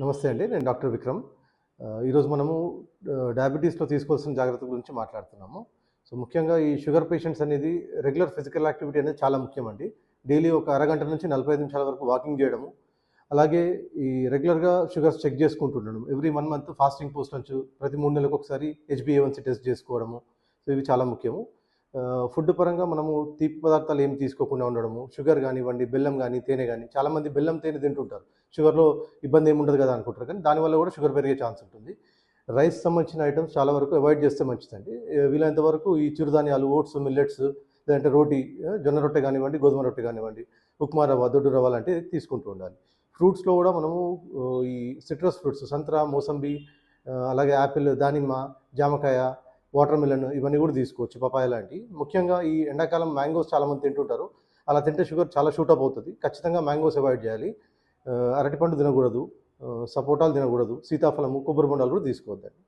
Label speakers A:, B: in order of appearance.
A: నమస్తే అండి నేను డాక్టర్ విక్రమ్. ఈరోజు మనము డయాబెటీస్లో తీసుకోవాల్సిన జాగ్రత్తల గురించి మాట్లాడుతున్నాము. సో ముఖ్యంగా ఈ షుగర్ పేషెంట్స్ అనేది రెగ్యులర్ ఫిజికల్ యాక్టివిటీ అనేది చాలా ముఖ్యం అండి. డైలీ ఒక అరగంట నుంచి నలభై ఐదు నిమిషాల వరకు వాకింగ్ చేయడము అలాగే ఈ రెగ్యులర్గా sugars check చేసుకుంటుండడం every one month fasting post నుంచి ప్రతి మూడు నెలలకు ఒకసారి హెచ్బిఏవన్సీ టెస్ట్ చేసుకోవడము సో ఇవి చాలా ముఖ్యము. ఫుడ్ పరంగా మనము తీపి పదార్థాలు ఏమి తీసుకోకుండా ఉండడము షుగర్ కానివ్వండి బెల్లం కానీ తేనె కానీ చాలామంది బెల్లం తేనె తింటుంటారు. షుగర్లో ఇబ్బంది ఏమి ఉండదు కదా అనుకుంటారు. కానీ దానివల్ల కూడా షుగర్ పెరిగే ఛాన్స్ ఉంటుంది. రైస్ సంబంధించిన ఐటమ్స్ చాలా వరకు అవాయిడ్ చేస్తే మంచిదండి. వీలైనంత వరకు ఈ చిరుధాన్యాలు ఓట్స్ మిల్లెట్స్ లేదంటే రోటీ జొన్న రొట్టె కానివ్వండి గోధుమ రొట్టె కానివ్వండి ఉప్మా రవ్వ దొడ్డు రవ్వ లాంటివి తీసుకుంటూ ఉండాలి. ఫ్రూట్స్లో కూడా మనము ఈ సిట్రస్ ఫ్రూట్స్ సంత్ర మోసంబి అలాగే యాపిల్ దానిమ్మ జామకాయ వాటర్ మిలన్ ఇవన్నీ కూడా తీసుకోవచ్చు పపాయ లాంటివి. ముఖ్యంగా ఈ ఎండాకాలం మ్యాంగోస్ చాలామంది తింటుంటారు. అలా తింటే షుగర్ చాలా షూటప్ అవుతుంది. ఖచ్చితంగా మ్యాంగోస్ అవాయిడ్ చేయాలి. అరటిపండు తినకూడదు. సపోటాలు తినకూడదు. సీతాఫలము కొబ్బరి బొండాలు కూడా తీసుకోవద్దండి.